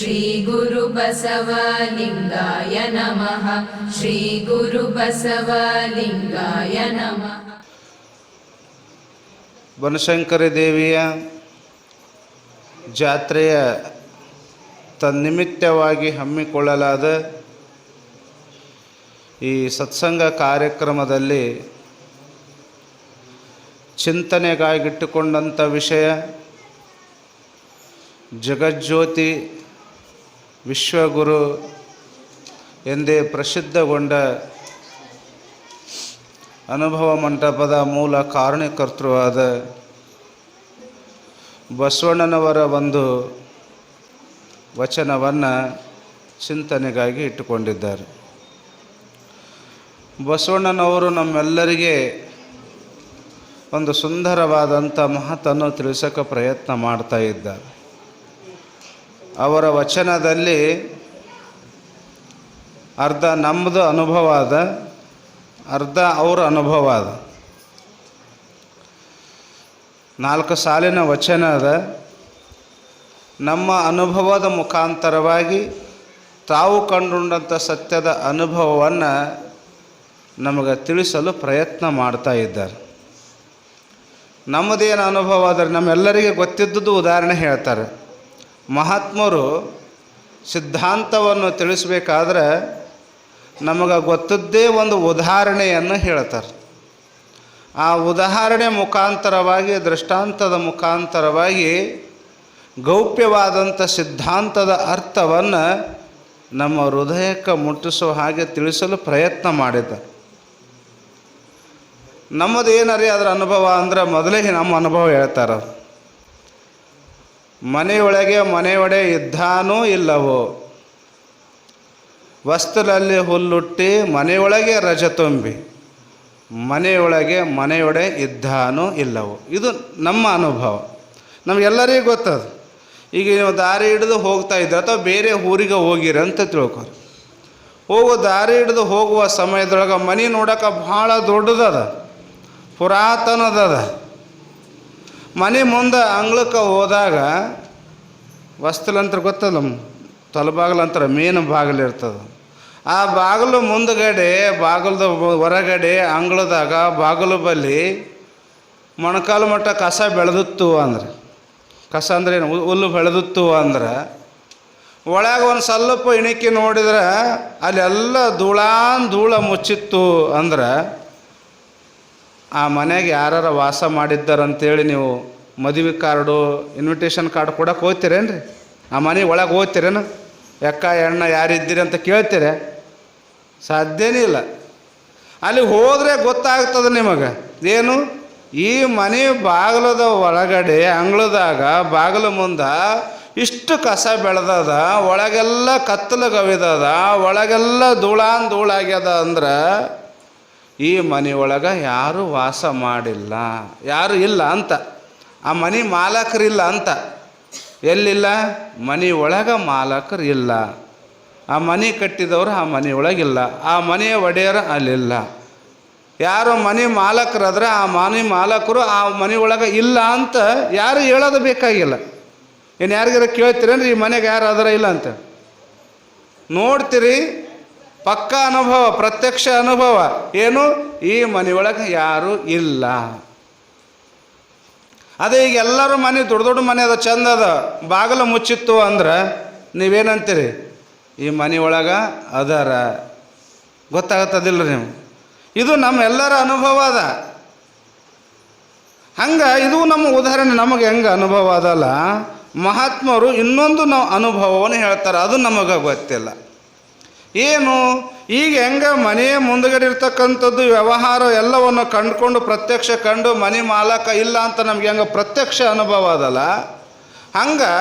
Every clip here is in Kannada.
श्रीगुरुबसवलिङ्गाय नमः श्रीगुरुबसवलिङ्गाय नमः ಬನಶಂಕರಿ ದೇವಿಯ ಜಾತ್ರೆಯ ತನ್ನಿಮಿತ್ತವಾಗಿ ಹಮ್ಮಿಕೊಳ್ಳಲಾದ ಈ ಸತ್ಸಂಗ ಕಾರ್ಯಕ್ರಮದಲ್ಲಿ ಚಿಂತನೆಗಾಗಿಟ್ಟುಕೊಂಡಂಥ ವಿಷಯ ಜಗಜ್ಯೋತಿ ವಿಶ್ವಗುರು ಎಂದೇ ಪ್ರಸಿದ್ಧಗೊಂಡ ಅನುಭವ ಮಂಟಪದ ಮೂಲ ಕಾರಣಕರ್ತೃವಾದ ಬಸವಣ್ಣನವರ ಒಂದು ವಚನವನ್ನು ಚಿಂತನೆಗಾಗಿ ಇಟ್ಟುಕೊಂಡಿದ್ದಾರೆ. ಬಸವಣ್ಣನವರು ನಮ್ಮೆಲ್ಲರಿಗೆ ಒಂದು ಸುಂದರವಾದಂಥ ಮಹತನ್ನು ತಿಳಿಸೋಕೆ ಪ್ರಯತ್ನ ಮಾಡ್ತಾ ಇದ್ದಾರೆ. ಅವರ ವಚನದಲ್ಲಿ ಅರ್ಧ ನಮ್ಮದು ಅನುಭವ ಅದ ಅರ್ಧ ಅವರ ಅನುಭವ ಅದ ನಾಲ್ಕು ಸಾಲಿನ ವಚನ ಅದ, ನಮ್ಮ ಅನುಭವದ ಮುಖಾಂತರವಾಗಿ ತಾವು ಕಂಡುಂಡಂಥ ಸತ್ಯದ ಅನುಭವವನ್ನು ನಮಗೆ ತಿಳಿಸಲು ಪ್ರಯತ್ನ ಮಾಡ್ತಾ ಇದ್ದಾರೆ. ನಮ್ಮದೇನು ಅನುಭವ ಆದರೆ ನಮ್ಮೆಲ್ಲರಿಗೆ ಗೊತ್ತಿದ್ದದ್ದು ಉದಾಹರಣೆ ಹೇಳ್ತಾರೆ. ಮಹಾತ್ಮರು ಸಿದ್ಧಾಂತವನ್ನು ತಿಳಿಸ್ಬೇಕಾದ್ರೆ ನಮಗೆ ಗೊತ್ತದ್ದೇ ಒಂದು ಉದಾಹರಣೆಯನ್ನು ಹೇಳ್ತಾರೆ ಆ ಉದಾಹರಣೆ ಮುಖಾಂತರವಾಗಿ, ದೃಷ್ಟಾಂತದ ಮುಖಾಂತರವಾಗಿ ಗೌಪ್ಯವಾದಂಥ ಸಿದ್ಧಾಂತದ ಅರ್ಥವನ್ನು ನಮ್ಮ ಹೃದಯಕ್ಕೆ ಮುಟ್ಟಿಸುವ ಹಾಗೆ ತಿಳಿಸಲು ಪ್ರಯತ್ನ ಮಾಡಿದ್ದ ನಮ್ಮದು ಏನರಿ ಅದರ ಅನುಭವ ಅಂದರೆ ಮೊದಲೇ ನಮ್ಮ ಅನುಭವ ಹೇಳ್ತಾರೆ. ಮನೆಯೊಳಗೆ ಮನೆಯೊಡೆ ಇದ್ದಾನೂ ಇಲ್ಲವೋ? ವಸ್ತುಲಲ್ಲಿ ಹುಲ್ಲುಟ್ಟಿ ಮನೆಯೊಳಗೆ ರಜ ತುಂಬಿ, ಮನೆಯೊಳಗೆ ಮನೆಯೊಡೆ ಇದ್ದಾನೂ ಇಲ್ಲವೋ? ಇದು ನಮ್ಮ ಅನುಭವ. ನಮಗೆಲ್ಲರಿಗೂ ಗೊತ್ತದು. ಈಗ ನೀವು ದಾರಿ ಹಿಡಿದು ಹೋಗ್ತಾ ಇದ್ದರೆ ಅಥವಾ ಬೇರೆ ಊರಿಗೆ ಹೋಗಿರಿ ಅಂತ ತಿಳ್ಕೊರಿ. ಹೋಗೋ, ದಾರಿ ಹಿಡಿದು ಹೋಗುವ ಸಮಯದೊಳಗೆ ಮನೆ ನೋಡೋಕೆ ಭಾಳ ದೊಡ್ಡದದ, ಪುರಾತನದದ. ಮನೆ ಮುಂದೆ ಅಂಗಳಕ್ಕೆ ಹೋದಾಗ ವಸ್ತುಲಂತ್ರ ಗೊತ್ತಲ್ಲ ತಲಬಾಗಲಂತರ ಮೇನ್ ಬಾಗಿಲು ಇರ್ತದೆ. ಆ ಬಾಗಿಲು ಮುಂದುಗಡೆ, ಬಾಗಿಲ್ದ ಹೊರಗಡೆ ಅಂಗಳದಾಗ ಬಾಗಿಲು ಬಲ್ಲಿ ಮೊಣಕಾಲು ಮಟ್ಟ ಕಸ ಬೆಳೆದಿತ್ತು ಅಂದ್ರೆ. ಕಸ ಅಂದ್ರೆ ಏನು? ಹುಲ್ಲು ಬೆಳೆದಿತ್ತು ಅಂದ್ರೆ. ಒಳಗೆ ಒಂದು ಸ್ವಲ್ಪ ಇಣಿಕೆ ನೋಡಿದ್ರೆ ಅಲ್ಲೆಲ್ಲ ಧೂಳಾನ್ ಧೂಳ ಮುಚ್ಚಿತ್ತು ಅಂದ್ರೆ ಆ ಮನೆಗೆ ಯಾರು ವಾಸ ಮಾಡಿದ್ದಾರಂತೇಳಿ ನೀವು ಮದುವೆ ಕಾರ್ಡು ಇನ್ವಿಟೇಷನ್ ಕಾರ್ಡ್ ಕೊಡಕ್ಕೆ ಹೋಗ್ತೀರೇನು ರೀ ಆ ಮನೆ ಒಳಗೆ ಹೋಗ್ತೀರೇನು? ಎಕ್ಕ ಎಣ್ಣ ಯಾರಿದ್ದೀರಿ ಅಂತ ಕೇಳ್ತೀರ? ಸಾಧ್ಯನೇ ಇಲ್ಲ. ಅಲ್ಲಿ ಹೋದರೆ ಗೊತ್ತಾಗ್ತದೆ ನಿಮಗೆ. ಏನು? ಈ ಮನೆ ಬಾಗಿಲದ ಒಳಗಡೆ, ಅಂಗಳದಾಗ, ಬಾಗಿಲು ಮುಂದೆ ಇಷ್ಟು ಕಸ ಬೆಳೆದದ, ಒಳಗೆಲ್ಲ ಕತ್ತಲು ಗವಿದದ ಒಳಗೆಲ್ಲ ಧೂಳಾನ್ ಧೂಳಾಗ್ಯದ ಅಂದ್ರೆ ಈ ಮನೆಯೊಳಗೆ ಯಾರೂ ವಾಸ ಮಾಡಿಲ್ಲ. ಯಾರು ಇಲ್ಲ ಅಂತ. ಆ ಮನೆ ಮಾಲಕರಿಲ್ಲ ಅಂತ. ಎಲ್ಲಿಲ್ಲ? ಮನೆ ಒಳಗೆ ಮಾಲಕರು ಇಲ್ಲ ಆ ಮನೆ ಕಟ್ಟಿದವರು ಆ ಮನೆಯೊಳಗಿಲ್ಲ. ಆ ಮನೆಯ ಒಡೆಯರ ಅಲ್ಲಿಲ್ಲ. ಯಾರು ಮನೆ ಮಾಲಕರಾದ್ರೆ ಆ ಮನೆ ಮಾಲಕರು ಆ ಮನೆಯೊಳಗೆ ಇಲ್ಲ ಅಂತ ಯಾರು ಹೇಳೋದು ಬೇಕಾಗಿಲ್ಲ. ಇನ್ನು ಯಾರಿಗಾರ ಕೇಳ್ತೀರೇನ್ರಿ, ಈ ಮನೆಗೆ ಯಾರು ಅದರ ಇಲ್ಲ ಅಂತ. ನೋಡ್ತೀರಿ ಪಕ್ಕ ಅನುಭವ, ಪ್ರತ್ಯಕ್ಷ ಅನುಭವ. ಏನು? ಈ ಮನೆಯೊಳಗೆ ಯಾರೂ ಇಲ್ಲ. ಅದೇ ಈಗ ಎಲ್ಲರೂ ಮನೆ, ದೊಡ್ಡ ದೊಡ್ಡ ಮನೆ ಅದ, ಚಂದ ಅದ. ಬಾಗಿಲು ಮುಚ್ಚಿತ್ತು ಅಂದ್ರೆ ನೀವೇನಂತೀರಿ? ಈ ಮನೆ ಅದರ. ಅದಾರ ಗೊತ್ತಾಗತ್ತದಿಲ್ಲ ನೀವು? ಇದು ನಮ್ಮೆಲ್ಲರ ಅನುಭವ ಅದ. ಹಂಗೆ ಇದು ನಮ್ಮ ಉದಾಹರಣೆ, ನಮಗೆ ಹೆಂಗೆ ಅನುಭವ ಅದಲ್ಲ? ಮಹಾತ್ಮರು ಇನ್ನೊಂದು ನಾವು ಅನುಭವವನ್ನು ಹೇಳ್ತಾರೆ. ಅದು ನಮಗೆ ಗೊತ್ತಿಲ್ಲ. ಏನು? ಈಗ ಹೆಂಗೆ ಮನೆಯ ಮುಂದುಗಡೆ ಇರ್ತಕ್ಕಂಥದ್ದು ವ್ಯವಹಾರ ಎಲ್ಲವನ್ನು ಕಂಡುಕೊಂಡು ಪ್ರತ್ಯಕ್ಷ ಕಂಡು ಮನೆ ಮಾಲಕ ಇಲ್ಲ ಅಂತ ನಮ್ಗೆ ಹೆಂಗೆ ಪ್ರತ್ಯಕ್ಷ ಅನುಭವ ಅದಲ್ಲ? ಹಂಗೆ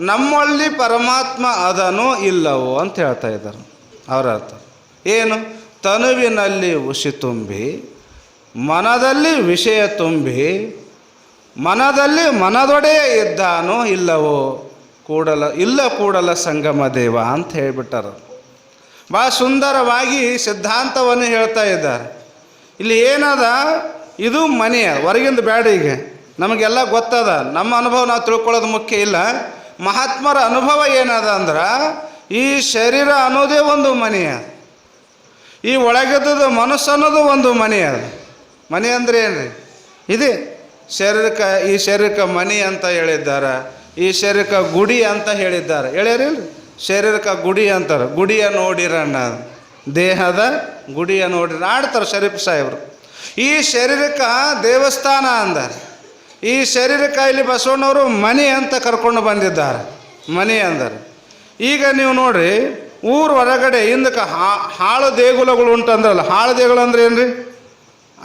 ನಮ್ಮಲ್ಲಿ ಪರಮಾತ್ಮ ಅದನೋ ಇಲ್ಲವೋ ಅಂತ ಹೇಳ್ತಾ ಇದ್ದಾರೆ. ಅವರ ಅರ್ಥ. ಏನು? ತನುವಿನಲ್ಲಿ ಉಸಿ ತುಂಬಿ, ಮನದಲ್ಲಿ ವಿಷಯ ತುಂಬಿ, ಮನದಲ್ಲಿ ಮನದೊಡೆಯ ಇದ್ದಾನೋ ಇಲ್ಲವೋ, ಕೂಡಲ, ಇಲ್ಲ ಕೂಡಲ ಸಂಗಮ ದೇವ ಅಂತ ಹೇಳಿಬಿಟ್ಟಾರ. ಭಾಳ ಸುಂದರವಾಗಿ ಸಿದ್ಧಾಂತವನ್ನು ಹೇಳ್ತಾ ಇದ್ದಾರೆ. ಇಲ್ಲಿ ಏನದ? ಇದು ಮನೆಯ ಹೊರಗಿಂದ ಬೇಡ ಈಗ. ನಮಗೆಲ್ಲ ಗೊತ್ತದ. ನಮ್ಮ ಅನುಭವ ನಾವು ತಿಳ್ಕೊಳ್ಳೋದು ಮುಖ್ಯ ಇಲ್ಲ. ಮಹಾತ್ಮರ ಅನುಭವ ಏನದ ಅಂದ್ರೆ, ಈ ಶರೀರ ಅನ್ನೋದೇ ಒಂದು ಮನೆ. ಈ ಒಳಗಿದ್ದದ ಮನಸ್ಸು ಅನ್ನೋದು ಒಂದು ಮನೆ. ಅದು ಮನೆ ಅಂದರೆ ಏನ್ರಿ? ಇದೆ. ಶರೀರಕ್ಕೆ ಈ ಶರೀರಕ್ಕೆ ಮನೆ ಅಂತ ಹೇಳಿದ್ದಾರೆ. ಈ ಶರೀರಕ್ಕೆ ಗುಡಿ ಅಂತ ಹೇಳಿದ್ದಾರೆ. ಹೇಳ್ಯಾರಿಲ್ರಿ? ಶರೀರಕ್ಕೆ ಗುಡಿ ಅಂತಾರೆ. ಗುಡಿಯ ನೋಡಿರಣ್ಣ. ದೇಹದ ಗುಡಿಯ ನೋಡಿರ ಆಡ್ತಾರೆ ಶರೀಫ್ ಸಾಹೇಬರು. ಈ ಶರೀರಕ್ಕೆ ದೇವಸ್ಥಾನ ಅಂದಾರೆ. ಈ ಶರೀರಕ್ಕೆ ಇಲ್ಲಿ ಬಸವಣ್ಣವರು ಮನೆ ಅಂತ ಕರ್ಕೊಂಡು ಬಂದಿದ್ದಾರೆ. ಮನೆ ಅಂದರು. ಈಗ ನೀವು ನೋಡ್ರಿ, ಊರು ಹೊರಗಡೆ ಹಿಂದಕ್ಕೆ ಹಾಳು ದೇಗುಲಗಳು ಉಂಟಂದ್ರಲ್ಲ, ಹಾಳು ದೇಗುಲ ಅಂದ್ರೆ ಏನ್ರಿ?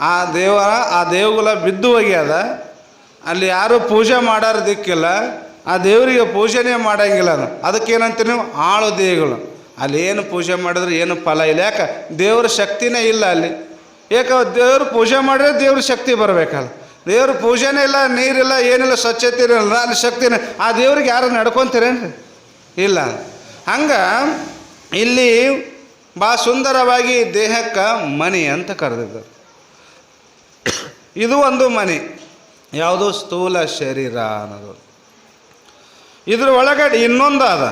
ಆ ದೇವ, ಆ ದೇಗುಲ ಬಿದ್ದು ಹೋಗ್ಯದ. ಅಲ್ಲಿ ಯಾರು ಪೂಜೆ ಮಾಡೋರು ದಿಕ್ಕಿಲ್ಲ ಆ ದೇವರಿಗೆ ಪೂಜೆನೇ ಮಾಡಂಗಿಲ್ಲ ಅದು ಅದಕ್ಕೇನಂತೀರಿ ನೀವು? ಆಳು ದೇವಿಗಳು ಅಲ್ಲಿ ಏನು ಪೂಜೆ ಮಾಡಿದ್ರೆ ಏನು ಫಲ ಇಲ್ಲ. ಯಾಕೆ? ದೇವ್ರ ಶಕ್ತಿನೇ ಇಲ್ಲ ಅಲ್ಲಿ. ಯಾಕೆ? ದೇವ್ರ ಪೂಜೆ ಮಾಡಿದ್ರೆ ದೇವ್ರ ಶಕ್ತಿ ಬರಬೇಕಲ್ಲ. ದೇವ್ರ ಪೂಜೆನೇ ಇಲ್ಲ, ನೀರಿಲ್ಲ, ಏನಿಲ್ಲ, ಸ್ವಚ್ಛತೆ ಇರಲ್ಲ ಅಲ್ಲಿ ಶಕ್ತಿನೇ ಆ ದೇವ್ರಿಗೆ ಯಾರು ನಡ್ಕೊತೀರೇನ್ರಿ? ಇಲ್ಲ. ಹಂಗೆ ಇಲ್ಲಿ ಭಾಳ ಸುಂದರವಾಗಿ ದೇಹಕ್ಕೆ ಮನೆ ಅಂತ ಕರೆದಿದ್ದರು. ಇದು ಒಂದು ಮನೆ ಯಾವುದು? ಸ್ಥೂಲ ಶರೀರ ಅನ್ನೋದು. ಇದ್ರ ಒಳಗಡೆ ಇನ್ನೊಂದು ಅದ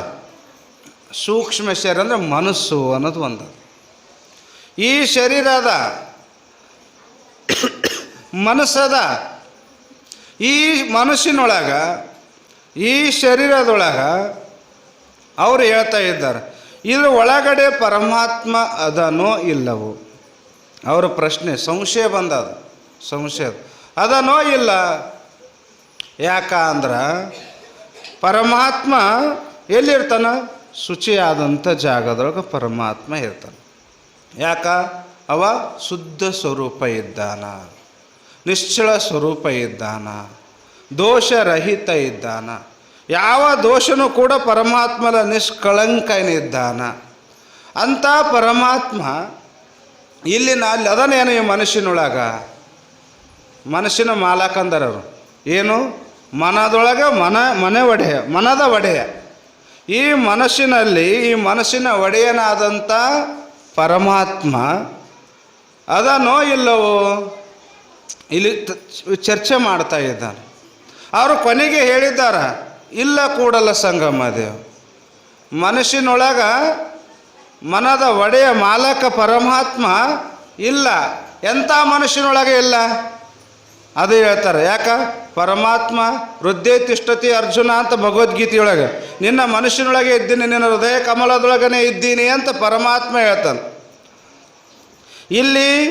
ಸೂಕ್ಷ್ಮ ಶರೀರ ಅಂದರೆ ಮನಸ್ಸು ಅನ್ನೋದು ಒಂದು ಈ ಶರೀರ ಅದ ಮನಸ್ಸದ ಈ ಮನಸ್ಸಿನೊಳಗ, ಈ ಶರೀರದೊಳಗ ಅವರು ಹೇಳ್ತಾ ಇದ್ದಾರೆ, ಇದ್ರ ಒಳಗಡೆ ಪರಮಾತ್ಮ ಅದನೋ ಇಲ್ಲವೋ? ಅವರ ಪ್ರಶ್ನೆ, ಸಂಶಯ ಬಂದದ ಸಂಶಯ ಅದನೋ ಇಲ್ಲ. ಯಾಕ ಅಂದ್ರೆ ಪರಮಾತ್ಮ ಎಲ್ಲಿರ್ತಾನ? ಶುಚಿಯಾದಂಥ ಜಾಗದೊಳಗೆ ಪರಮಾತ್ಮ ಇರ್ತಾನೆ. ಯಾಕ? ಅವ ಶುದ್ಧ ಸ್ವರೂಪ ಇದ್ದಾನ. ನಿಶ್ಚಳ ಸ್ವರೂಪ ಇದ್ದಾನ. ದೋಷರಹಿತ ಇದ್ದಾನ. ಯಾವ ದೋಷನೂ ಕೂಡ ಪರಮಾತ್ಮನ ನಿಷ್ಕಳಂಕನಿದ್ದಾನ. ಅಂಥ ಪರಮಾತ್ಮ ಇಲ್ಲಿನ ಅಲ್ಲಿ ಅದನ್ನೇನು ಈ ಮನುಷ್ಯನೊಳಗ ಮನಸ್ಸಿನ ಮಾಲಕಂದರವರು. ಏನು? ಮನದೊಳಗೆ ಮನ, ಮನೆ ಒಡೆಯ, ಮನದ ಒಡೆಯ. ಈ ಮನಸ್ಸಿನಲ್ಲಿ, ಈ ಮನಸ್ಸಿನ ಒಡೆಯನಾದಂಥ ಪರಮಾತ್ಮ ಅದನೋ ಇಲ್ಲವೋ? ಇಲ್ಲಿ ಚರ್ಚೆ ಮಾಡ್ತಾ ಇದ್ದಾನೆ. ಅವರು ಕೊನೆಗೆ ಹೇಳಿದ್ದಾರೆ, ಇಲ್ಲ ಕೂಡಲ ಸಂಗಮ ದೇವ್. ಮನಸ್ಸಿನೊಳಗ ಮನದ ಒಡೆಯ ಮಾಲಕ ಪರಮಾತ್ಮ ಇಲ್ಲ. ಎಂಥ ಮನುಷ್ಯನೊಳಗೆ ಇಲ್ಲ? ಅದು ಹೇಳ್ತಾರೆ. ಯಾಕ? ಪರಮಾತ್ಮ ಹೃದಯ ತಿಷ್ಟತಿ ಅರ್ಜುನ ಅಂತ ಭಗವದ್ಗೀತೆಯೊಳಗೆ. ನಿನ್ನ ಮನುಷ್ಯನೊಳಗೆ ಇದ್ದೀನಿ, ನಿನ್ನ ಹೃದಯ ಕಮಲದೊಳಗನೆ ಇದ್ದೀನಿ ಅಂತ ಪರಮಾತ್ಮ ಹೇಳ್ತಾನೆ. ಇಲ್ಲಿ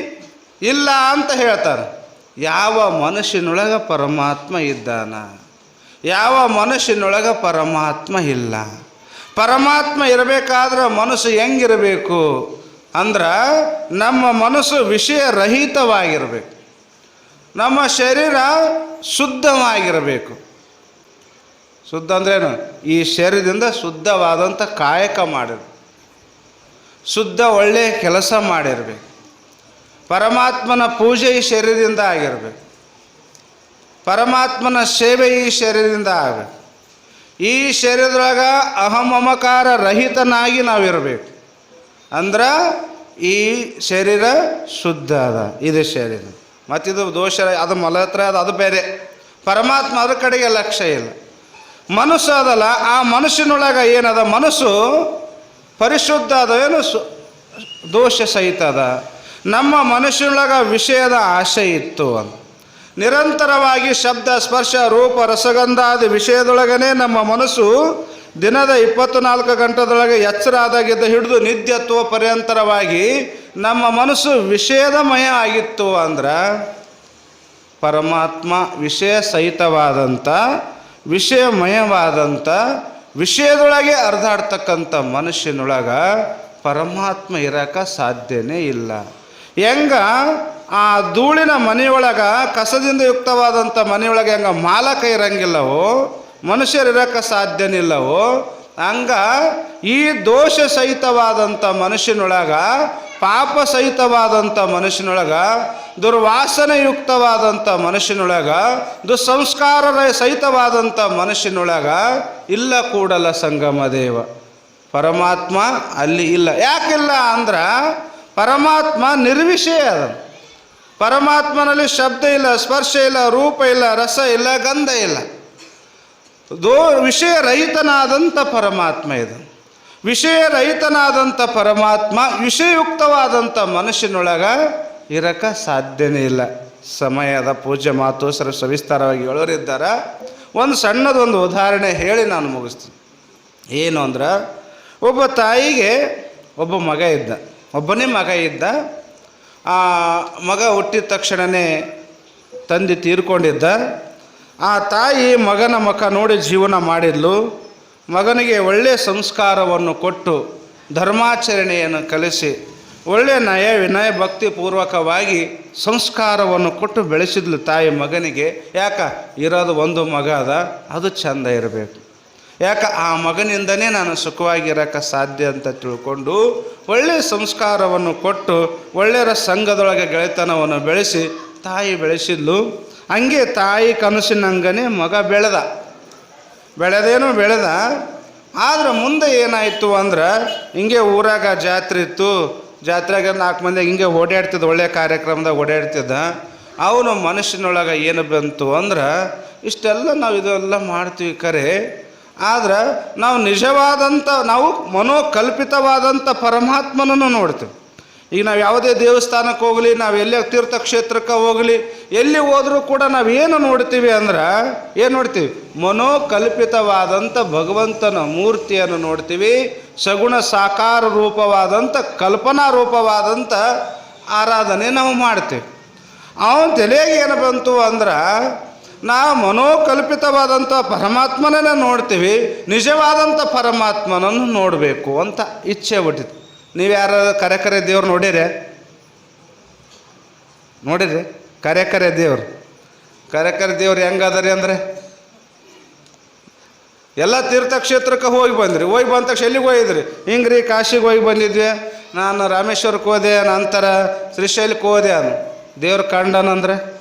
ಇಲ್ಲ ಅಂತ ಹೇಳ್ತಾರೆ ಯಾವ ಮನುಷ್ಯನೊಳಗೆ ಪರಮಾತ್ಮ ಇದ್ದಾನ? ಯಾವ ಮನುಷ್ಯನೊಳಗೆ ಪರಮಾತ್ಮ ಇಲ್ಲ? ಪರಮಾತ್ಮ ಇರಬೇಕಾದ್ರೆ ಮನಸ್ಸು ಹೆಂಗಿರಬೇಕು? ಅಂದ್ರೆ ನಮ್ಮ ಮನಸ್ಸು ವಿಷಯ ರಹಿತವಾಗಿರಬೇಕು ನಮ್ಮ ಶರೀರ ಶುದ್ಧವಾಗಿರಬೇಕು. ಶುದ್ಧ ಅಂದ್ರೇನು? ಈ ಶರೀರದಿಂದ ಶುದ್ಧವಾದಂಥ ಕಾಯಕ ಮಾಡಿರು ಶುದ್ಧ ಒಳ್ಳೆಯ ಕೆಲಸ ಮಾಡಿರಬೇಕು. ಪರಮಾತ್ಮನ ಪೂಜೆ ಈ ಶರೀರದಿಂದ ಆಗಿರಬೇಕು. ಪರಮಾತ್ಮನ ಸೇವೆ ಈ ಶರೀರದಿಂದ ಆಗಬೇಕು. ಈ ಶರೀರದೊಳಗೆ ಅಹಮಮಕಾರ ರಹಿತನಾಗಿ ನಾವಿರಬೇಕು. ಅಂದ್ರೆ ಈ ಶರೀರ ಶುದ್ಧ ಅದ. ಇದು ಶರೀರ. ಮತ್ತಿದು ದೋಷ ಅದು ಮಲತ್ರ ಅದು ಅದು ಬೇರೆ. ಪರಮಾತ್ಮ ಅದ್ರ ಕಡೆಗೆ ಲಕ್ಷ್ಯ ಇಲ್ಲ. ಮನಸ್ಸು ಅದಲ್ಲ, ಆ ಮನಸ್ಸಿನೊಳಗೆ ಏನದ? ಮನಸ್ಸು ಪರಿಶುದ್ಧ ಅದ, ಏನು ದೋಷ ಸಹಿತ ಅದ. ನಮ್ಮ ಮನಸ್ಸಿನೊಳಗೆ ವಿಷಯದ ಆಸೆ ಇತ್ತು ಅಂತ. ನಿರಂತರವಾಗಿ ಶಬ್ದ, ಸ್ಪರ್ಶ, ರೂಪ ರಸಗಂಧಾದಿ ವಿಷಯದೊಳಗನೆ ನಮ್ಮ ಮನಸ್ಸು ದಿನದ ಇಪ್ಪತ್ತು ನಾಲ್ಕು ಗಂಟೆದೊಳಗೆ ಎಚ್ಚರ ಆದಾಗಿದ್ದ ಹಿಡಿದು ನಿತ್ಯತ್ವ ಪರ್ಯಂತರವಾಗಿ ನಮ್ಮ ಮನಸ್ಸು ವಿಷಯದಮಯ ಆಗಿತ್ತು ಅಂದ್ರೆ ಪರಮಾತ್ಮ ವಿಷಯ ಸಹಿತವಾದಂಥ ವಿಷಯಮಯವಾದಂಥ ವಿಷಯದೊಳಗೆ ಅರ್ಧಾಡ್ತಕ್ಕಂಥ ಮನುಷ್ಯನೊಳಗ ಪರಮಾತ್ಮ ಇರಕ್ಕೆ ಸಾಧ್ಯನೇ ಇಲ್ಲ. ಹೆಂಗ? ಆ ಧೂಳಿನ ಮನೆಯೊಳಗ, ಕಸದಿಂದ ಯುಕ್ತವಾದಂಥ ಮನೆಯೊಳಗೆ ಹೆಂಗ ಮಾಲಕ ಇರಂಗಿಲ್ಲವೋ ಮನುಷ್ಯರು ಇರಕ್ಕೆ ಸಾಧ್ಯನಿಲ್ಲವೋ? ಹಂಗ ಈ ದೋಷ ಸಹಿತವಾದಂಥ ಮನುಷ್ಯನೊಳಗ, ಪಾಪ ಸಹಿತವಾದಂಥ ಮನುಷ್ಯನೊಳಗ ದುರ್ವಾಸನೆಯುಕ್ತವಾದಂಥ ಮನುಷ್ಯನೊಳಗ ದುಸ್ಸಂಸ್ಕಾರ ಸಹಿತವಾದಂಥ ಮನುಷ್ಯನೊಳಗ ಇಲ್ಲ ಕೂಡಲ ಸಂಗಮ ದೇವ. ಪರಮಾತ್ಮ ಅಲ್ಲಿ ಇಲ್ಲ. ಯಾಕಿಲ್ಲ ಅಂದ್ರೆ ಪರಮಾತ್ಮ ನಿರ್ವಿಷಯ ಅದ. ಪರಮಾತ್ಮನಲ್ಲಿ ಶಬ್ದ ಇಲ್ಲ, ಸ್ಪರ್ಶ ಇಲ್ಲ, ರೂಪ ಇಲ್ಲ, ರಸ ಇಲ್ಲ, ಗಂಧ ಇಲ್ಲ. ದೋ ವಿಷಯ ರಹಿತನಾದಂಥ ಪರಮಾತ್ಮ ಇದು. ವಿಷಯ ರಹಿತನಾದಂಥ ಪರಮಾತ್ಮ ವಿಷಯುಕ್ತವಾದಂಥ ಮನುಷ್ಯನೊಳಗ ಇರಕ್ಕೆ ಸಾಧ್ಯನೇ ಇಲ್ಲ. ಸಮಯದ ಪೂಜ್ಯ ಮಾತು ಸರ ಸವಿಸ್ತಾರವಾಗಿ ಹೇಳೋರಿದ್ದಾರೆ. ಒಂದು ಸಣ್ಣದೊಂದು ಉದಾಹರಣೆ ಹೇಳಿ ನಾನು ಮುಗಿಸ್ತೀನಿ. ಏನು ಅಂದ್ರೆ, ಒಬ್ಬ ತಾಯಿಗೆ ಒಬ್ಬ ಮಗ ಇದ್ದ. ಒಬ್ಬನೇ ಮಗ ಇದ್ದ. ಆ ಮಗ ಹುಟ್ಟಿದ ತಕ್ಷಣವೇ ತಂದೆ ತೀರ್ಕೊಂಡಿದ್ದ. ಆ ತಾಯಿ ಮಗನ ಮುಖ ನೋಡಿ ಜೀವನ ಮಾಡಿದ್ಲು. ಮಗನಿಗೆ ಒಳ್ಳೆಯ ಸಂಸ್ಕಾರವನ್ನು ಕೊಟ್ಟು ಧರ್ಮಾಚರಣೆಯನ್ನು ಕಲಿಸಿ ಒಳ್ಳೆಯ ನಯ ವಿನಯ ಭಕ್ತಿಪೂರ್ವಕವಾಗಿ ಸಂಸ್ಕಾರವನ್ನು ಕೊಟ್ಟು ಬೆಳೆಸಿದ್ಲು ತಾಯಿ ಮಗನಿಗೆ. ಯಾಕ? ಇರೋದು ಒಂದು ಮಗ ಅದ, ಅದು ಚಂದ ಇರಬೇಕು. ಯಾಕೆ? ಆ ಮಗನಿಂದನೇ ನಾನು ಸುಖವಾಗಿರೋಕ್ಕೆ ಸಾಧ್ಯ ಅಂತ ತಿಳ್ಕೊಂಡು ಒಳ್ಳೆಯ ಸಂಸ್ಕಾರವನ್ನು ಕೊಟ್ಟು ಒಳ್ಳೆಯ ಸಂಘದೊಳಗೆ ಗೆಳೆತನವನ್ನು ಬೆಳೆಸಿ ತಾಯಿ ಬೆಳೆಸಿದ್ಲು. ಹಂಗೆ ತಾಯಿ ಕನಸಿನಂಗನೆ ಮಗ ಬೆಳೆದ. ಬೆಳೆದೇನೋ ಬೆಳೆದ. ಆದ್ರೆ ಮುಂದೆ ಏನಾಯಿತು ಅಂದ್ರೆ ಹಿಂಗೆ ಊರಾಗ ಜಾತ್ರೆ ಇತ್ತು. ಜಾತ್ರೆಗೆ ನಾಲ್ಕು ಮಂದಿ ಹಿಂಗೆ ಓಡಾಡ್ತಿದ್ದ, ಒಳ್ಳೆ ಕಾರ್ಯಕ್ರಮದಾಗ ಓಡಾಡ್ತಿದ್ದ. ಅವನು ಮನುಷ್ಯನೊಳಗೆ ಏನು ಬಂತು ಅಂದ್ರೆ, ಇಷ್ಟೆಲ್ಲ ನಾವು ಇದೆಲ್ಲ ಮಾಡ್ತೀವಿ ಕರೆ. ಆದ್ರೆ ನಾವು ನಿಜವಾದಂಥ ನಾವು ಮನೋಕಲ್ಪಿತವಾದಂಥ ಪರಮಾತ್ಮನನ್ನು ನೋಡ್ತೀವಿ. ಈಗ ನಾವು ಯಾವುದೇ ದೇವಸ್ಥಾನಕ್ಕೆ ಹೋಗಲಿ, ನಾವು ಎಲ್ಲೇ ತೀರ್ಥಕ್ಷೇತ್ರಕ್ಕೆ ಹೋಗಲಿ, ಎಲ್ಲಿ ಹೋದರೂ ಕೂಡ ನಾವು ಏನು ನೋಡ್ತೀವಿ ಅಂದ್ರೆ, ಏನು ನೋಡ್ತೀವಿ? ಮನೋಕಲ್ಪಿತವಾದಂಥ ಭಗವಂತನ ಮೂರ್ತಿಯನ್ನು ನೋಡ್ತೀವಿ. ಸಗುಣ ಸಾಕಾರ ರೂಪವಾದಂಥ ಕಲ್ಪನಾ ರೂಪವಾದಂಥ ಆರಾಧನೆ ನಾವು ಮಾಡ್ತೀವಿ. ಅವನ ತಲೆಗೆ ಏನು ಬಂತು ಅಂದ್ರೆ, ನಾವು ಮನೋಕಲ್ಪಿತವಾದಂಥ ಪರಮಾತ್ಮನನ್ನ ನೋಡ್ತೀವಿ ನಿಜವಾದಂಥ ಪರಮಾತ್ಮನನ್ನು ನೋಡಬೇಕು ಅಂತ ಇಚ್ಛೆ ಹುಟ್ಟಿತು. ನೀವು ಯಾರು ಕರೆ ಕರೆ ದೇವ್ರು ನೋಡಿರಿ? ನೋಡಿರಿ? ಕರೆ ಕರೆ ದೇವ್ರು. ಕರೆ ಕರೆ ದೇವ್ರು ಹೆಂಗದರಿ ಅಂದರೆ ಎಲ್ಲ ತೀರ್ಥಕ್ಷೇತ್ರಕ್ಕೆ ಹೋಗಿ ಬಂದ್ರಿ. ಹೋಗಿ ಬಂದ ತಕ್ಷಣ ಎಲ್ಲಿಗೆ ಹೋಗಿದ್ರಿ? ಹಿಂಗೆ ರೀ ಕಾಶಿಗೆ ಹೋಗಿ ಬಂದಿದ್ವಿ. ನಾನು ರಾಮೇಶ್ವರಕ್ಕೆ ಹೋದೆ, ನಂತರ ಶ್ರೀಶೈಲಕ್ಕೆ ಹೋದೆ ಅನು ದೇವ್ರ ಕಂಡನಂದ್ರೆ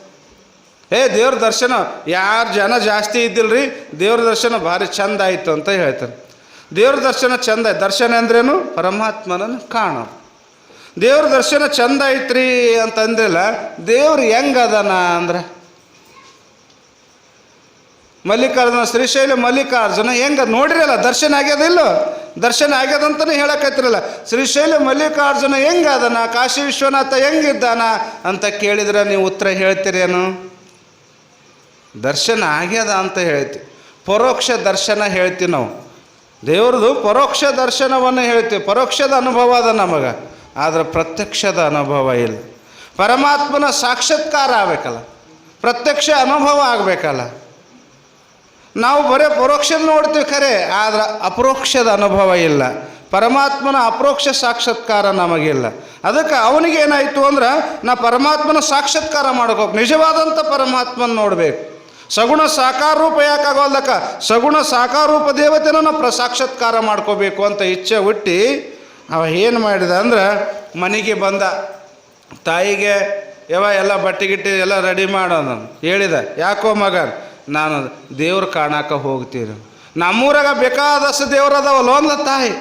ಏ, ದೇವ್ರ ದರ್ಶನ. ಯಾರು ಜನ ಜಾಸ್ತಿ ಇದ್ದಿಲ್ರಿ, ದೇವ್ರ ದರ್ಶನ ಭಾರಿ ಚಂದ ಆಯಿತು ಅಂತ ಹೇಳ್ತಾರೆ. ದೇವ್ರ ದರ್ಶನ ಚಂದ ದರ್ಶನ ಅಂದ್ರೇನು? ಪರಮಾತ್ಮನನ್ನು ಕಾಣೋದು. ದೇವ್ರ ದರ್ಶನ ಚಂದ ಐತ್ರಿ ಅಂತಂದಿಲ್ಲ ದೇವ್ರು ಹೆಂಗದನ ಅಂದ್ರೆ? ಮಲ್ಲಿಕಾರ್ಜುನ, ಶ್ರೀಶೈಲ ಮಲ್ಲಿಕಾರ್ಜುನ ಹೆಂಗ ನೋಡಿರಲ್ಲ, ದರ್ಶನ ಆಗ್ಯದಿಲ್ಲ ದರ್ಶನ ಆಗ್ಯದಂತಲೇ ಹೇಳಕತ್ತಿರಲ್ಲ. ಶ್ರೀಶೈಲ ಮಲ್ಲಿಕಾರ್ಜುನ ಹೆಂಗದನ ಕಾಶಿ ವಿಶ್ವನಾಥ ಹೆಂಗಿದ್ದಾನ ಅಂತ ಕೇಳಿದ್ರೆ ನೀವು ಉತ್ತರ ಹೇಳ್ತೀರೇನು? ದರ್ಶನ ಆಗ್ಯದ ಅಂತ ಹೇಳ್ತಿ. ಪರೋಕ್ಷ ದರ್ಶನ ಹೇಳ್ತೀವಿ ನಾವು. ದೇವ್ರದ್ದು ಪರೋಕ್ಷ ದರ್ಶನವನ್ನು ಹೇಳ್ತೀವಿ. ಪರೋಕ್ಷದ ಅನುಭವ ಅದ ನಮಗೆ. ಆದರೆ ಪ್ರತ್ಯಕ್ಷದ ಅನುಭವ ಇಲ್ಲ. ಪರಮಾತ್ಮನ ಸಾಕ್ಷಾತ್ಕಾರ ಆಗಬೇಕಲ್ಲ. ಪ್ರತ್ಯಕ್ಷ ಅನುಭವ ಆಗಬೇಕಲ್ಲ. ನಾವು ಬರೀ ಪರೋಕ್ಷ ನೋಡ್ತೀವಿ ಖರೆ, ಆದರೆ ಅಪರೋಕ್ಷದ ಅನುಭವ ಇಲ್ಲ. ಪರಮಾತ್ಮನ ಅಪರೋಕ್ಷ ಸಾಕ್ಷಾತ್ಕಾರ ನಮಗಿಲ್ಲ. ಅದಕ್ಕೆ ಅವನಿಗೆ ಏನಾಯಿತು ಅಂದ್ರೆ, ನಾ ಪರಮಾತ್ಮನ ಸಾಕ್ಷಾತ್ಕಾರ ಮಾಡ್ಕೋಬೇಕು. ನಿಜವಾದಂಥ ಪರಮಾತ್ಮನ ನೋಡಬೇಕು. ಸಗುಣ ಸಾಕಾರ ರೂಪ ಯಾಕಾಗೋಲ್ಲಕ್ಕ ಸಗುಣ ಸಾಕಾರ ರೂಪ ದೇವತೆನ ಪ್ರಸಾಕ್ಷಾತ್ಕಾರ ಪ್ರ ಸಾಕ್ಷಾತ್ಕಾರ ಮಾಡ್ಕೋಬೇಕು ಅಂತ ಇಚ್ಛೆ ಹುಟ್ಟಿ ಅವ ಏನು ಮಾಡಿದ ಅಂದ್ರೆ ಮನೆಗೆ ಬಂದ. ತಾಯಿಗೆ ಯಾವ ಎಲ್ಲ ಬಟ್ಟೆ ಗಿಟ್ಟಿ ಎಲ್ಲ ರೆಡಿ ಮಾಡೋಣ ಹೇಳಿದ, ಯಾಕೋ ಮಗ, ನಾನು ದೇವ್ರು ಕಾಣಾಕ ಹೋಗ್ತೀನಿ. ನಮ್ಮೂರಾಗ ಬೇಕಾದಷ್ಟು ದೇವ್ರು ಅದಾವಲ್ಲ ಒಂದ ತಾಯಿ.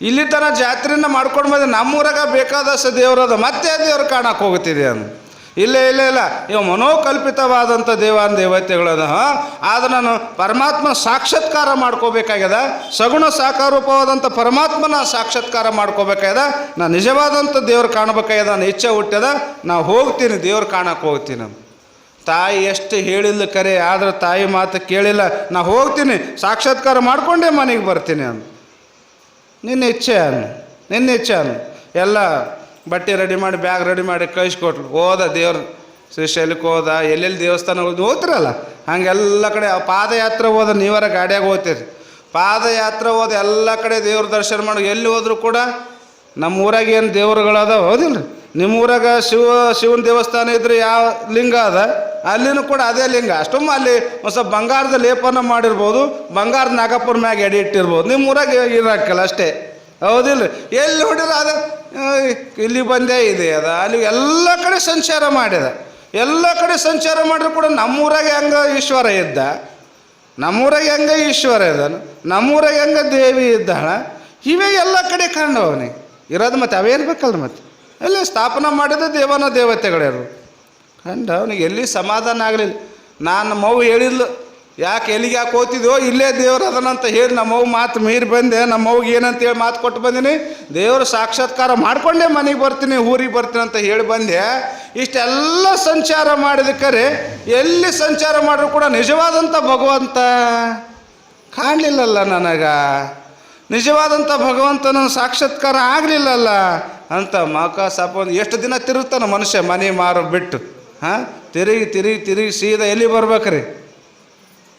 ಇಲ್ಲಿ ತನ ಜಾತ್ರೆನ ಮಾಡ್ಕೊಂಡು ಬಂದೆ ನಮ್ಮೂರಾಗ ಬೇಕಾದಷ್ಟು ಅದ. ಮತ್ತೆ ದೇವ್ರು ಕಾಣಕ್ಕೆ ಹೋಗ್ತಿದೆ ಅಂದ. ಇಲ್ಲ ಇಲ್ಲ ಇಲ್ಲ. ಇವ ಮನೋಕಲ್ಪಿತವಾದಂಥ ದೇವಾನ್ ದೇವತೆಗಳದ ಆದ್ರೆ ನಾನು ಪರಮಾತ್ಮ ಸಾಕ್ಷಾತ್ಕಾರ ಮಾಡ್ಕೋಬೇಕಾಗ್ಯದ. ಸಗುಣ ಸಾಕಾರೂಪವಾದಂಥ ಪರಮಾತ್ಮನ ಸಾಕ್ಷಾತ್ಕಾರ ಮಾಡ್ಕೋಬೇಕಾಗ್ಯದ. ನಾನು ನಿಜವಾದಂಥ ದೇವ್ರು ಕಾಣಬೇಕಾಗ್ಯದ, ನಾನು ಇಚ್ಛೆ ಹುಟ್ಟ್ಯದ ನಾ ಹೋಗ್ತೀನಿ, ದೇವ್ರು ಕಾಣಕ್ಕೆ ಹೋಗ್ತೀನಿ. ತಾಯಿ ಎಷ್ಟು ಹೇಳಿಲ್ಲ ಕರೆ, ಆದರೆ ತಾಯಿ ಮಾತು ಕೇಳಿಲ್ಲ. ನಾ ಹೋಗ್ತೀನಿ, ಸಾಕ್ಷಾತ್ಕಾರ ಮಾಡಿಕೊಂಡೇ ಮನೆಗೆ ಬರ್ತೀನಿ ಅಂತ ನಿನ್ನ ಇಚ್ಛೆ ಅನ್ನು ನಿನ್ನ ಇಚ್ಛೆ ಅನ್ನು ಎಲ್ಲ ಬಟ್ಟೆ ರೆಡಿ ಮಾಡಿ ಬ್ಯಾಗ್ ರೆಡಿ ಮಾಡಿ ಕಳಿಸ್ಕೊಟ್ರು ಹೋದ ದೇವ್ರು. ಶ್ರೀಶೈಲಕ್ಕೆ ಹೋದ, ಎಲ್ಲೆಲ್ಲಿ ದೇವಸ್ಥಾನ ಹೋಗಿ ಹೋಗ್ತಿರಲ್ಲ ಹಂಗೆಲ್ಲ ಕಡೆ ಪಾದಯಾತ್ರೆ ಹೋದ ನೀವರ ಗಾಡಿಯಾಗ ಹೋಗ್ತೀರಿ. ಪಾದಯಾತ್ರೆ ಹೋದ ಎಲ್ಲ ಕಡೆ ದೇವ್ರ ದರ್ಶನ ಮಾಡಿ, ಎಲ್ಲಿ ಹೋದರೂ ಕೂಡ ನಮ್ಮ ಊರಾಗ ಏನು ದೇವ್ರುಗಳದಾವ ಹೌದಿಲ್ಲ ನಿಮ್ಮ ಊರಾಗ ಶಿವ, ಶಿವನ ದೇವಸ್ಥಾನ ಇದ್ರೆ ಯಾವ ಲಿಂಗ ಅದ? ಅಲ್ಲಿನೂ ಕೂಡ ಅದೇ ಲಿಂಗ. ಅಷ್ಟೊಮ್ಮೆ ಅಲ್ಲಿ ಹೊಸ ಬಂಗಾರದ ಲೇಪನ ಮಾಡಿರ್ಬೋದು, ಬಂಗಾರದ ನಾಗಪ್ಪನ ಮ್ಯಾಗೆ ಎಡೆ ಇಟ್ಟಿರ್ಬೋದು. ನಿಮ್ಮ ಊರಾಗ ಇರಾಕಲ್ಲ ಅಷ್ಟೇ. ಹೌದಿಲ್ಲ ಎಲ್ಲಿ ನೋಡಿದ್ರೆ ಅದು ಇಲ್ಲಿ ಬಂದೇ ಇದೆ ಅದ. ಅಲ್ಲಿ ಎಲ್ಲ ಕಡೆ ಸಂಚಾರ ಮಾಡಿದ. ಎಲ್ಲ ಕಡೆ ಸಂಚಾರ ಮಾಡಿದ್ರು ಕೂಡ ನಮ್ಮೂರಾಗೆ ಹೆಂಗ ಈಶ್ವರ ಇದ್ದ. ನಮ್ಮೂರಾಗೆ ಹೆಂಗ ಈಶ್ವರ ನಮ್ಮ ನಮ್ಮೂರಾಗ ಹೆಂಗ ದೇವಿ ಇದ್ದಾಳ. ಇವೇ ಎಲ್ಲ ಕಡೆ ಕಂಡವನಿಗೆ ಇರೋದು ಮತ್ತೆ ಅವೇನು ಬೇಕಲ್ಲ ಮತ್ತೆ. ಎಲ್ಲ ಸ್ಥಾಪನೆ ಮಾಡಿದ ದೇವನ ದೇವತೆಗಳಿರು. ಕಂಡ ಅವನಿಗೆ ಎಲ್ಲಿ ಸಮಾಧಾನ ಆಗಲಿಲ್ಲ. ನಾನು ಮಗು ಹೇಳಿದ್ಲು ಯಾಕೆ ಎಲ್ಲಿಗೆ ಯಾಕೆ ಓದ್ತಿದ್ವೋ ಇಲ್ಲೇ ದೇವ್ರು ಅದನಂತ ಹೇಳಿ ನಮ್ಮವ್ವ ಮಾತು ಮೀರಿ ಬಂದೆ ನಮ್ಮವ್ಗೆ ಏನಂತ ಹೇಳಿ ಮಾತು ಕೊಟ್ಟು ಬಂದೀನಿ. ದೇವ್ರ ಸಾಕ್ಷಾತ್ಕಾರ ಮಾಡ್ಕೊಂಡೇ ಮನೆಗೆ ಬರ್ತೀನಿ, ಊರಿಗೆ ಬರ್ತೀನಿ ಅಂತ ಹೇಳಿ ಬಂದೆ. ಇಷ್ಟೆಲ್ಲ ಸಂಚಾರ ಮಾಡಿದಕ್ಕರೆ ಎಲ್ಲಿ ಸಂಚಾರ ಮಾಡಿದ್ರು ಕೂಡ ನಿಜವಾದಂಥ ಭಗವಂತ ಕಾಣಲಿಲ್ಲಲ್ಲ ನನಗೆ. ನಿಜವಾದಂಥ ಭಗವಂತನ ಸಾಕ್ಷಾತ್ಕಾರ ಆಗಲಿಲ್ಲಲ್ಲ. ಅಂತ ಮಾಕ ಸಾಪ ಎಷ್ಟು ದಿನ ತಿರುಗ್ತಾನೆ ಮನುಷ್ಯ ಮನೆ ಮಾರು ಬಿಟ್ಟು, ಹಾಂ? ತಿರುಗಿ ತಿರುಗಿ ತಿರುಗಿ ಸೀದಾ ಎಲ್ಲಿ ಬರ್ಬೇಕ್ರಿ?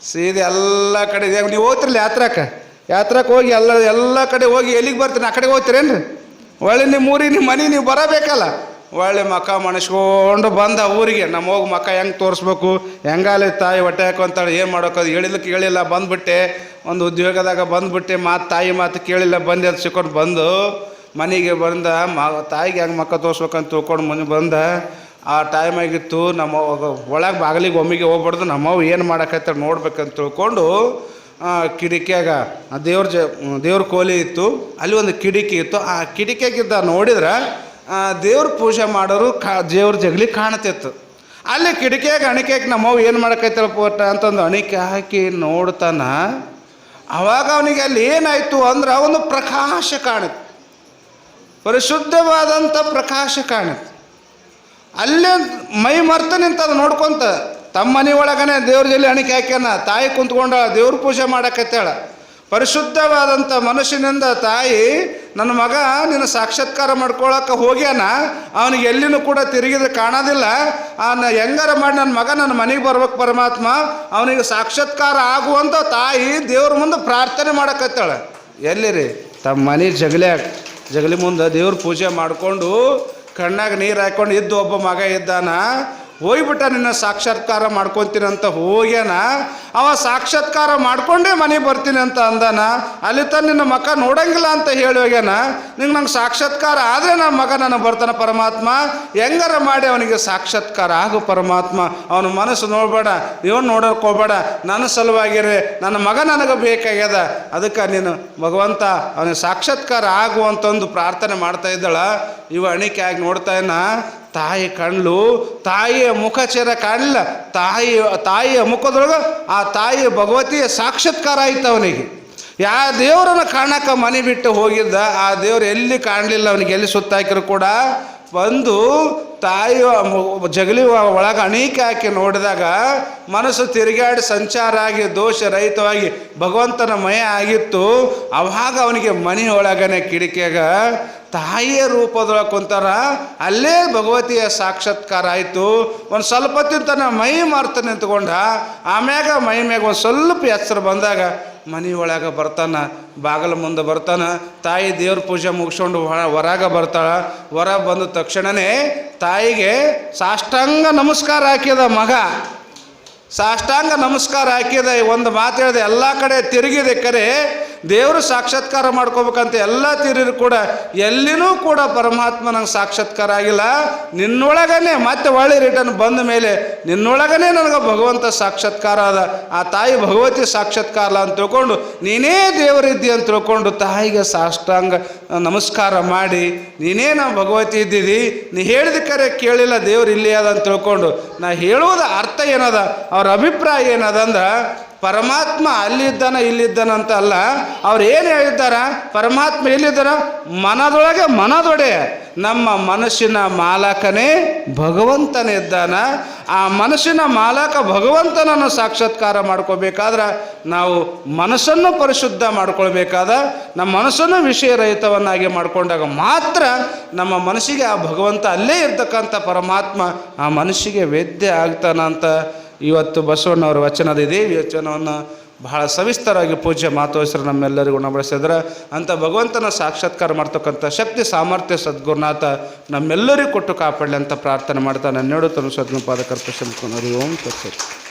ಸೀದಾ ಎಲ್ಲ ಕಡೆ ನೀವು ಹೋಗ್ತಿರಲಿ ಯಾತ್ರಕ್ಕೆ ಯಾತ್ರಕ್ಕೆ ಹೋಗಿ ಎಲ್ಲ ಎಲ್ಲ ಕಡೆ ಹೋಗಿ ಎಲ್ಲಿಗೆ ಬರ್ತೀನಿ ಆ ಕಡೆ ಹೋಗ್ತೀರೇನ್ರಿ? ಒಳ್ಳೆ ನಿಮ್ಮ ಊರಿಗೆ ನಿಮ್ಮ ಮನೆ ನೀವು ಬರಬೇಕಲ್ಲ? ಒಳ್ಳೆ ಮಕ್ಕ ಮಣಿಸ್ಕೊಂಡು ಬಂದ ಊರಿಗೆ ನಮ್ಮ ಹೋಗಿ ಮಕ್ಕ ಹೆಂಗೆ ತೋರಿಸ್ಬೇಕು? ಹೆಂಗಾಲೆ ತಾಯಿ ಹೊಟ್ಟೆ ಹಾಕೊಂತಾಳೆ, ಏನು ಮಾಡೋಕ್ಕದು ಹೇಳಿಲ್ಲಕ್ಕೆ ಹೇಳಿಲ್ಲ ಬಂದುಬಿಟ್ಟೆ. ಒಂದು ಉದ್ಯೋಗದಾಗ ಬಂದುಬಿಟ್ಟೆ, ಮಾತು, ತಾಯಿ ಮಾತು ಕೇಳಿಲ್ಲ, ಬಂದೆ ಅಂತ ಸಿಕ್ಕೊಂಡು ಬಂದು ಮನೆಗೆ ಬಂದ, ಮ, ತಾಯಿಗೆ ಹೆಂಗೆ ಮಕ್ಕ ತೋರಿಸ್ಬೇಕಂತ ತಿಳ್ಕೊಂಡು ಮನೆ ಬಂದ ಆ ಟೈಮ್ ಆಗಿತ್ತು, ನಮ್ಮ ಒಳಗೆ ಬಾಗಿಲಿಗೆ ಒಮ್ಮಿಗೆ ಹೋಗ್ಬಾರ್ದು ನಮ್ಮವು ಏನು ಮಾಡಕತ್ತ ನೋಡ್ಬೇಕಂತ ತಿಳ್ಕೊಂಡು ಕಿಡಿಕಿಯಾಗ ದೇವ್ರ ಜ ದೇವ್ರ ಕೋಲಿ ಇತ್ತು, ಅಲ್ಲಿ ಒಂದು ಕಿಡಿಕಿ ಇತ್ತು, ಆ ಕಿಡಿಕೆಗಿದ್ದ ನೋಡಿದ್ರೆ ದೇವ್ರ ಪೂಜೆ ಮಾಡೋರು ಕಾ, ದೇವ್ರ ಜಗಲಿ ಕಾಣ್ತಿತ್ತು. ಅಲ್ಲಿ ಕಿಡಿಕ್ಯಾಗ ಅಣಿಕೆಗೆ ನಮ್ಮವು ಏನು ಮಾಡೋಕೈತಲ್ಲ ಪೋಟ ಅಂತಂದು ಅಣಿಕೆ ಹಾಕಿ ನೋಡ್ತಾನ, ಅವಾಗ ಅವನಿಗೆ ಅಲ್ಲಿ ಏನಾಯಿತು ಅಂದ್ರೆ ಒಂದು ಪ್ರಕಾಶ ಕಾಣುತ್ತೆ. ಪರಿಶುದ್ಧವಾದಂಥ ಪ್ರಕಾಶ ಕಾಣಿತು ಅಲ್ಲೇ ಮೈ ಮರ್ತ ನಿಂತದ ನೋಡ್ಕೊಂತ ತಮ್ಮ ಮನೆ ಒಳಗನೆ ದೇವ್ರ ಜಲ್ಲಿ ಅಣಿಕೆ ಹಾಕ್ಯಾನ. ತಾಯಿ ಕುಂತ್ಕೊಂಡ ದೇವ್ರ ಪೂಜೆ ಮಾಡಕತ್ತಾಳ. ಪರಿಶುದ್ಧವಾದಂಥ ಮನುಷ್ಯನಿಂದ ತಾಯಿ, ನನ್ನ ಮಗ, ನಿನ್ನ ಸಾಕ್ಷಾತ್ಕಾರ ಮಾಡ್ಕೊಳಕ್ಕೆ ಹೋಗ್ಯಾನ. ಅವನಿಗೆ ಎಲ್ಲಿನೂ ಕೂಡ ತಿರುಗಿದ್ರೆ ಕಾಣೋದಿಲ್ಲ. ಅವನ ಹೆಂಗಾರ ಮಾಡಿ ನನ್ನ ಮಗ ನನ್ನ ಮನೆಗೆ ಬರ್ಬೇಕು ಪರಮಾತ್ಮ. ಅವನಿಗೆ ಸಾಕ್ಷಾತ್ಕಾರ ಆಗುವಂಥ ತಾಯಿ ದೇವ್ರ ಮುಂದೆ ಪ್ರಾರ್ಥನೆ ಮಾಡಕತ್ತಾಳೆ. ಎಲ್ಲಿರಿ? ತಮ್ಮ ಮನೆ ಜಗಲಿ ಜಗಲಿ ಮುಂದೆ ದೇವ್ರ ಪೂಜೆ ಮಾಡಿಕೊಂಡು ಕಣ್ಣಾಗ ನೀರು ಹಾಕೊಂಡು ಇದ್ದು ಒಬ್ಬ ಮಗ ಇದ್ದಾನ ಹೋಗ್ಬಿಟ್ಟ ನಿನ್ನ ಸಾಕ್ಷಾತ್ಕಾರ ಮಾಡ್ಕೊತೀನಿ ಅಂತ ಹೋಗ್ಯಾನ, ಅವ ಸಾಕ್ಷಾತ್ಕಾರ ಮಾಡ್ಕೊಂಡೇ ಮನೆಗೆ ಬರ್ತೀನಿ ಅಂತ ಅಂದಾನ, ಅಲ್ಲಿ ತನ್ನ ನಿನ್ನ ಮಕ್ಕ ನೋಡಂಗಿಲ್ಲ ಅಂತ ಹೇಳಿ ಹೋಗ್ಯಾನ, ನಿಂಗೆ ನಂಗೆ ಸಾಕ್ಷಾತ್ಕಾರ ಆದರೆ ನನ್ನ ಮಗ ನನಗೆ ಬರ್ತಾನೆ ಪರಮಾತ್ಮ, ಹೆಂಗಾರ ಮಾಡಿ ಅವನಿಗೆ ಸಾಕ್ಷಾತ್ಕಾರ ಆಗು ಪರಮಾತ್ಮ, ಅವನ ಮನಸ್ಸು ನೋಡಬೇಡ, ಇವನು ನೋಡೋಕೆ ನನ್ನ ಸಲುವಾಗಿರೇ, ನನ್ನ ಮಗ ನನಗೆ ಬೇಕಾಗ್ಯದ, ಅದಕ್ಕೆ ನೀನು ಭಗವಂತ ಅವನಿಗೆ ಸಾಕ್ಷಾತ್ಕಾರ ಆಗು ಅಂತಂದು ಪ್ರಾರ್ಥನೆ ಮಾಡ್ತಾ ಇದ್ದಾಳ, ಇವ ಅಣಿಕೆ ಆಗಿ ನೋಡ್ತಾ ಇನ್ನ ತಾಯಿ ಕಣ್ಲು ತಾಯಿಯ ಮುಖಚರ ಕಾಣಲಿಲ್ಲ. ತಾಯಿ, ತಾಯಿಯ ಮುಖದೊಳಗೆ ಆ ತಾಯಿಯ ಭಗವತಿಯ ಸಾಕ್ಷಾತ್ಕಾರ ಆಯ್ತು ಅವನಿಗೆ. ಯಾವ ದೇವರನ್ನು ಕಾಣಕ್ಕೆ ಮನೆ ಬಿಟ್ಟು ಹೋಗಿದ್ದ, ಆ ದೇವ್ರು ಎಲ್ಲಿ ಕಾಣಲಿಲ್ಲ ಅವನಿಗೆ, ಎಲ್ಲಿ ಸುತ್ತಾಕಿರು ಕೂಡ ಬಂದು ತಾಯಿ ಜಗಲಿ ಒಳಗೆ ಅಣೀಕೆ ಹಾಕಿ ನೋಡಿದಾಗ ಮನಸ್ಸು ತಿರುಗಾಡಿ ಸಂಚಾರ ಆಗಿ, ದೋಷ ರಹಿತವಾಗಿ ಭಗವಂತನ ಮಯ ಆಗಿತ್ತು. ಅವಾಗ ಅವನಿಗೆ ಮನೆ ಒಳಗನೆ ಕಿಡಿಕೆಗ ತಾಯಿಯ ರೂಪದೊಳಗೆ ಕುಂತಾರ. ಅಲ್ಲೇ ಭಗವತಿಯ ಸಾಕ್ಷಾತ್ಕಾರ ಆಯಿತು. ಒಂದು ಸ್ವಲ್ಪ ತನ್ನ ಮೈ ಮಾರ್ತ ನಿಂತ್ಕೊಂಡ. ಆಮ್ಯಾಗ ಮೈ ಮ್ಯಾಗ ಒಂದು ಸ್ವಲ್ಪ ಹೆಸರು ಬಂದಾಗ ಮನೆ ಒಳಗೆ ಬರ್ತಾನ, ಬಾಗಲ ಮುಂದೆ ಬರ್ತಾನ, ತಾಯಿ ದೇವ್ರ ಪೂಜೆ ಮುಗಿಸ್ಕೊಂಡು ಹೊರಗೆ ಬರ್ತಾಳ. ಹೊರ ಬಂದ ತಕ್ಷಣವೇ ತಾಯಿಗೆ ಸಾಷ್ಟಾಂಗ ನಮಸ್ಕಾರ ಹಾಕಿದ ಮಗ. ಸಾಷ್ಟಾಂಗ ನಮಸ್ಕಾರ ಹಾಕಿದ ಒಂದು ಮಾತು ಹೇಳಿದೆ, ಎಲ್ಲ ಕಡೆ ತಿರುಗಿದೆ ಕರೆ. ದೇವರು ಸಾಕ್ಷಾತ್ಕಾರ ಮಾಡ್ಕೋಬೇಕಂತ ಎಲ್ಲ ತೀರಿದ್ರು ಕೂಡ ಎಲ್ಲಿನೂ ಕೂಡ ಪರಮಾತ್ಮ ನಂಗೆ ಸಾಕ್ಷಾತ್ಕಾರ ಆಗಿಲ್ಲ. ನಿನ್ನೊಳಗನೆ ಮತ್ತೆ ಒಳ್ಳೆ ರಿಟರ್ನ್ ಬಂದ ಮೇಲೆ ನಿನ್ನೊಳಗನೆ ನನಗೆ ಭಗವಂತ ಸಾಕ್ಷಾತ್ಕಾರ ಅದ ಆ ತಾಯಿ ಭಗವತಿ ಸಾಕ್ಷಾತ್ಕಾರ ಅಂತ ತಿಳ್ಕೊಂಡು ನೀನೇ ದೇವರಿದ್ದಿ ಅಂತ ತಿಳ್ಕೊಂಡು ತಾಯಿಗೆ ಸಾಷ್ಟಾಂಗ ನಮಸ್ಕಾರ ಮಾಡಿ, ನೀನೇ ನಾವು ಭಗವತಿ ಇದ್ದಿದ್ದಿ ನೀ ಹೇಳಿದ ಕರೆ ಕೇಳಿಲ್ಲ ದೇವ್ರು ಇಲ್ಲಿ ಅದ ಅಂತ ತಿಳ್ಕೊಂಡು ನಾ ಹೇಳುವುದ ಅರ್ಥ ಏನದ, ಅವ್ರ ಅಭಿಪ್ರಾಯ ಏನದ ಅಂದ್ರೆ ಪರಮಾತ್ಮ ಅಲ್ಲಿದ್ದಾನ, ಇಲ್ಲಿದ್ದಾನ ಅಂತ ಅಲ್ಲ. ಅವ್ರು ಏನು ಹೇಳಿದ್ದಾರ? ಪರಮಾತ್ಮ ಎಲ್ಲಿದ್ದಾರ? ಮನದೊಳಗೆ ಮನದೊಡೆ. ನಮ್ಮ ಮನಸ್ಸಿನ ಮಾಲಕನೇ ಭಗವಂತನಿದ್ದಾನ ಆ ಮನಸ್ಸಿನ ಮಾಲಕ ಭಗವಂತನನ್ನು ಸಾಕ್ಷಾತ್ಕಾರ ಮಾಡ್ಕೋಬೇಕಾದ್ರೆ ನಾವು ಮನಸ್ಸನ್ನು ಪರಿಶುದ್ಧ ಮಾಡ್ಕೊಳ್ಬೇಕಾದ, ನಮ್ಮ ಮನಸ್ಸನ್ನು ವಿಷಯರಹಿತವನ್ನಾಗಿ ಮಾಡಿಕೊಂಡಾಗ ಮಾತ್ರ ನಮ್ಮ ಮನಸ್ಸಿಗೆ ಆ ಭಗವಂತ ಅಲ್ಲೇ ಇರ್ತಕ್ಕಂಥ ಪರಮಾತ್ಮ ಆ ಮನಸ್ಸಿಗೆ ವೇದ್ಯ ಆಗ್ತಾನಂತ ಇವತ್ತು ಬಸವಣ್ಣವರ ವಚನದಿದೆ ಈ ವಚನವನ್ನು ಬಹಳ ಸವಿಸ್ತಾರವಾಗಿ ಪೂಜೆ ಮಾತೋಸರು ನಮ್ಮೆಲ್ಲರಿಗೂ ಉಣಬಡಿಸಿದ್ರೆ ಅಂಥ ಭಗವಂತನ ಸಾಕ್ಷಾತ್ಕಾರ ಮಾಡ್ತಕ್ಕಂಥ ಶಕ್ತಿ, ಸಾಮರ್ಥ್ಯ, ಸದ್ಗುರುನಾಥ ನಮ್ಮೆಲ್ಲರಿಗೂ ಕೊಟ್ಟು ಕಾಪಾಡಲಿ ಅಂತ ಪ್ರಾರ್ಥನೆ ಮಾಡ್ತಾ ನಾನು ಹೇಳುತ್ತಾನೆ ಸದ್ಗುಣ ಪಾದಕರ್ತ ಶಂಕುನರಿ ಓಂ ತತ್ಸತ್.